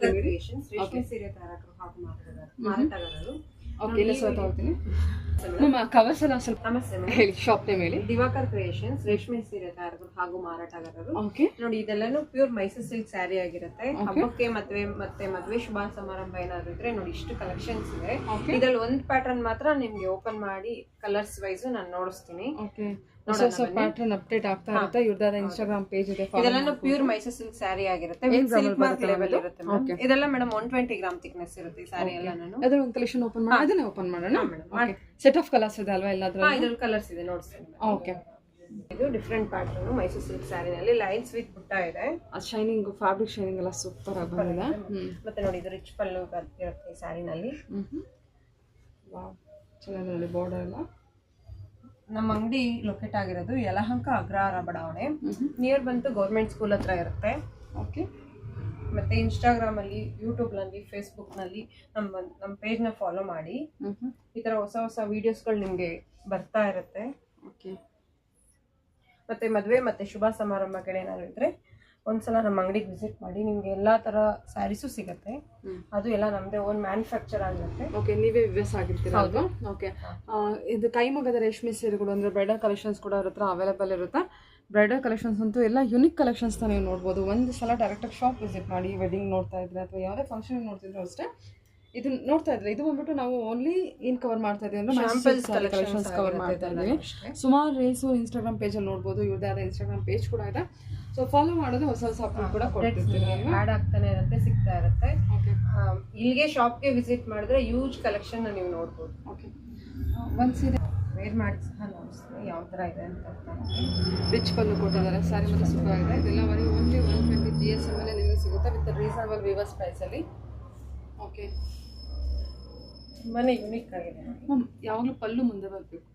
ದಿವಾಕರ್ ಹೇಳಿ. ಕ್ರಿಯೇಷನ್ಸ್ ರೇಷ್ಮೆ ಸೀರೆ ತಯಾರಕರು ಹಾಗೂ ಮಾರಾಟಗಾರರು ಮಾರಾಟಗಾರರು. ಓಕೆ ಇಲ್ಲ ಸಹ ತಗೊಳ್ತೀನಿ ನಮ್ಮ ಕವರ್ಸ್ ಎಲ್ಲ ಸ್ವಲ್ಪ ನಮಸ್ತೆ ಹೇಳಿ ಶಾಪ್ ನೇಮ್ ಹೇಳಿ ದಿವಾಕರ್ ಕ್ರಿಯೇಷನ್ಸ್ ರೇಷ್ಮೆ ಸೀರೆ ತಾರದು ಹಾಗೂ ಮಾರಾಟಗಾರರು. ಓಕೆ. ನೋಡಿ ಇದೆಲ್ಲಾನು ಪ್ಯೂರ್ ಮೈಸೂರ್ ಸಿಲ್ಕ್ ಸ್ಯಾರಿ ಆಗಿರುತ್ತೆ. ಹಬ್ಬಕ್ಕೆ ಮದ್ವೆ ಮತ್ತೆ ಮದ್ವೆ ಶುಭ ಸಮಾರಂಭ ಏನಾದ್ರು ಇದ್ರೆ ನೋಡಿ ಇಷ್ಟು ಕಲೆಕ್ಷನ್ಸ್ ಇದೆ. ಇದ್ರಲ್ಲಿ ಒಂದ್ ಪ್ಯಾಟರ್ನ್ ಮಾತ್ರ ನಿಮ್ಗೆ ಓಪನ್ ಮಾಡಿ ಕಲರ್ಸ್ ವೈಸ್ ನಾನು ನೋಡಿಸ್ತೀನಿ. ಓಕೆ. ಹೊಸ ಹೊಸ ಪ್ಯಾಟರ್ನ್ ಅಪ್ಡೇಟ್ ಆಗ್ತಾ ಇರುತ್ತೆ. ಇವ್ರದಾದ ಇನ್ಸ್ಟಾಗ್ರಾಮ್ ಪೇಜ್ ಇದೆ ಪ್ಯೂರ್ ಮೈಸೂರ್ ಸಿಲ್ಕ್ ಸ್ಯಾರಿ ಆಗಿರುತ್ತೆ. ವಿತ್ ಸಿಲ್ಕ್ ಮಾರ್ಕ್ ಲೆವೆಲ್ ಇರುತ್ತೆ ಇದೆಲ್ಲ madam one twenty gram thickness ಇರುತ್ತೆ ಈ ಸ್ಯಾರಿ ಎಲ್ಲ ನಾನು. ಅದರ ಒಂದು ಕಲೆಕ್ಷನ್ ಓಪನ್ ಅದನ್ನೇ ಓಪನ್ ಮಾಡೋಣ? ಸೆಟ್ ಆಫ್ ಕಲರ್ಸ್ ಇದೆ ಅಲ್ವಾ ಎಲ್ಲಾದ್ರೂ ಇದ್ರಲ್ಲಿ ಕಲರ್ಸ್ ಇದೆ ನೋಡ್ತೀನಿ ಓಕೆ ಇದು ಡಿಫ್ರೆಂಟ್ ಪ್ಯಾಟರ್ನ್ ಮೈಸೂರ್ ಸಿಲ್ಕ್ ಸ್ಯಾರಿನಲ್ಲಿ ಲೈನ್ಸ್ ವಿತ್ ಬುಟ್ಟ ಇದೆ. ಆ ಶೈನಿಂಗ್ ಫ್ಯಾಬ್ರಿಕ್ ಶೈನಿಂಗ್ ಎಲ್ಲ ಸೂಪರ್ ಆಗಿ ಬಂದಿದೆ. ಮತ್ತೆ ನೋಡಿ ಇದು ರಿಚ್ ಪಲ್ಲು ಇರುತ್ತೆ ಈ ಸ್ಯಾರಿನಲ್ಲಿ ಚೆನ್ನಾಗಿದೆ ನೋಡಿ ಬಾರ್ಡರ್ ಎಲ್ಲ. ನಮ್ಮ ಅಂಗಡಿ ಲೊಕೇಟ್ ಆಗಿರೋದು ಯಲಹಂಕ ಅಗ್ರಹಾರ ಬಡಾವಣೆ. ನಿಯರ್ ಬಂತು ಗೌರ್ಮೆಂಟ್ ಸ್ಕೂಲ್ ಹತ್ರ ಇರುತ್ತೆ. ಓಕೆ ಮತ್ತೆ ಇನ್ಸ್ಟಾಗ್ರಾಮ್ ಅಲ್ಲಿ ಯೂಟ್ಯೂಬ್ನಲ್ಲಿ ಫೇಸ್ಬುಕ್ನಲ್ಲಿ ನಮ್ಮ ನಮ್ಮ ಪೇಜ್ನ ಫಾಲೋ ಮಾಡಿ. ಈ ತರ ಹೊಸ ಹೊಸ ವಿಡಿಯೋಸ್ಗಳು ನಿಮ್ಗೆ ಬರ್ತಾ ಇರುತ್ತೆ. ಓಕೆ ಮತ್ತೆ ಮದುವೆ ಮತ್ತೆ ಶುಭ ಸಮಾರಂಭಗಳೇನಾದ್ರು ಇದ್ರೆ ಒಂದ್ಸಲ ನಮ್ಮ ಅಂಗಡಿಗೆ ವಿಸಿಟ್ ಮಾಡಿ. ನಿಮ್ಗೆ ಎಲ್ಲಾ ತರ ಸ್ಯಾರೀಸು ಸಿಗುತ್ತೆ. ಅದು ಎಲ್ಲ ನಮ್ದೇ ಓನ್ ಮ್ಯಾನುಫ್ಯಾಕ್ಚರ್ ಆಗಿರುತ್ತೆ. ಓಕೆ ನೀವೇ ವಿವ್ಯಸ್ ಆಗಿರ್ತೀರಾ ಅದು? ಓಕೆ ಇದು ಕೈಮಗದ ರೇಷ್ಮೆ ಸೀರೆಗಳು ಅಂದ್ರೆ ಬ್ರೈಡಲ್ ಕಲೆಕ್ಷನ್ಸ್ ಕೂಡ ಅವ್ರ ಹತ್ರ ಅವೈಲೇಬಲ್ ಇರುತ್ತೆ? ಬ್ರೈಡಲ್ ಕಲೆಕ್ಷನ್ಸ್ ಅಂತೂ ಎಲ್ಲ ಯುನಿಕ್ ಕಲೆಕ್ಷನ್ಸ್ನ ನೀವು ನೋಡ್ಬೋದು. ಒಂದು ಸಲ ಡೈರೆಕ್ಟಾಗಿ ಶಾಪ್ ವಿಸಿಟ್ ಮಾಡಿ ವೆಡ್ಡಿಂಗ್ ನೋಡ್ತಾ ಇದ್ರೆ ಅಥವಾ ಯಾವುದೇ ಫಂಕ್ಷನ್ ನೋಡ್ತಿದ್ರು ಅಷ್ಟೇ ಇದನ್ನ ನೋಡ್ತಾ ಇದ್ರೆ ಇದು ಬಂದ್ಬಿಟ್ಟು ನಾವು ಓನ್ಲಿ ಇನ್ ಕವರ್ ಮಾಡ್ತಾ ಇದೀವಿ ಅಂದ್ರೆ ಕಲೆಕ್ಷನ್ಸ್ ಕವರ್ ಮಾಡ್ತಾ ಇದ್ದೀವಿ. ಸುಮಾರು ರೀಲ್ಸು ಇನ್ಸ್ಟಾಗ್ರಾಮ್ ಪೇಜಲ್ಲಿ ನೋಡ್ಬೋದು. ಇವ್ರದ್ದೇ ಆದ ಇನ್ಸ್ಟಾಗ್ರಾಮ್ ಪೇಜ್ ಕೂಡ ಇದೆ. ಸೊ ಫಾಲೋ ಮಾಡೋದು ಹೊಸ ಹೊಸ ಅಪ್ಡೇಟ್ ಕೂಡ ಆ್ಯಡ್ ಆಗ್ತಾನೆ ಇರುತ್ತೆ ಸಿಗ್ತಾ ಇರುತ್ತೆ. ಇಲ್ಲಿಗೆ ಶಾಪ್ಗೆ ವಿಸಿಟ್ ಮಾಡಿದ್ರೆ ಯೂಜ್ ಕಲೆಕ್ಷನ್ ನೀವು ನೋಡ್ಬೋದು. ಓಕೆ ಒಂದು ಸೀರೆ ವೇರ್ ಮಾಡಿ ಸಹ ನೋಡಿಸ್ತೀನಿ ಯಾವ ಥರ ಇದೆ ಅಂತ ರಿಚ್ ಪಲ್ಲು ಕೊಟ್ಟಿದ್ದಾರೆ. ಸ್ಯಾರಿ ಮತ್ತೆ ಸೂಪರ್ ಆಗಿದೆ ಇದೆಲ್ಲ ಬರೀ only one twenty G S M ನಿಮಗೆ ಸಿಗುತ್ತೆ ವಿತ್ ರೀಸನಬಲ್ ವಿವರ್ಸ್ ಪ್ರೈಸಲ್ಲಿ ಓಕೆ ತುಂಬಾ ಯುನಿಕ್ ಆಗಿದೆ. ಯಾವಾಗಲೂ ಪಲ್ಲು ಮುಂದೆ ಬರಬೇಕು.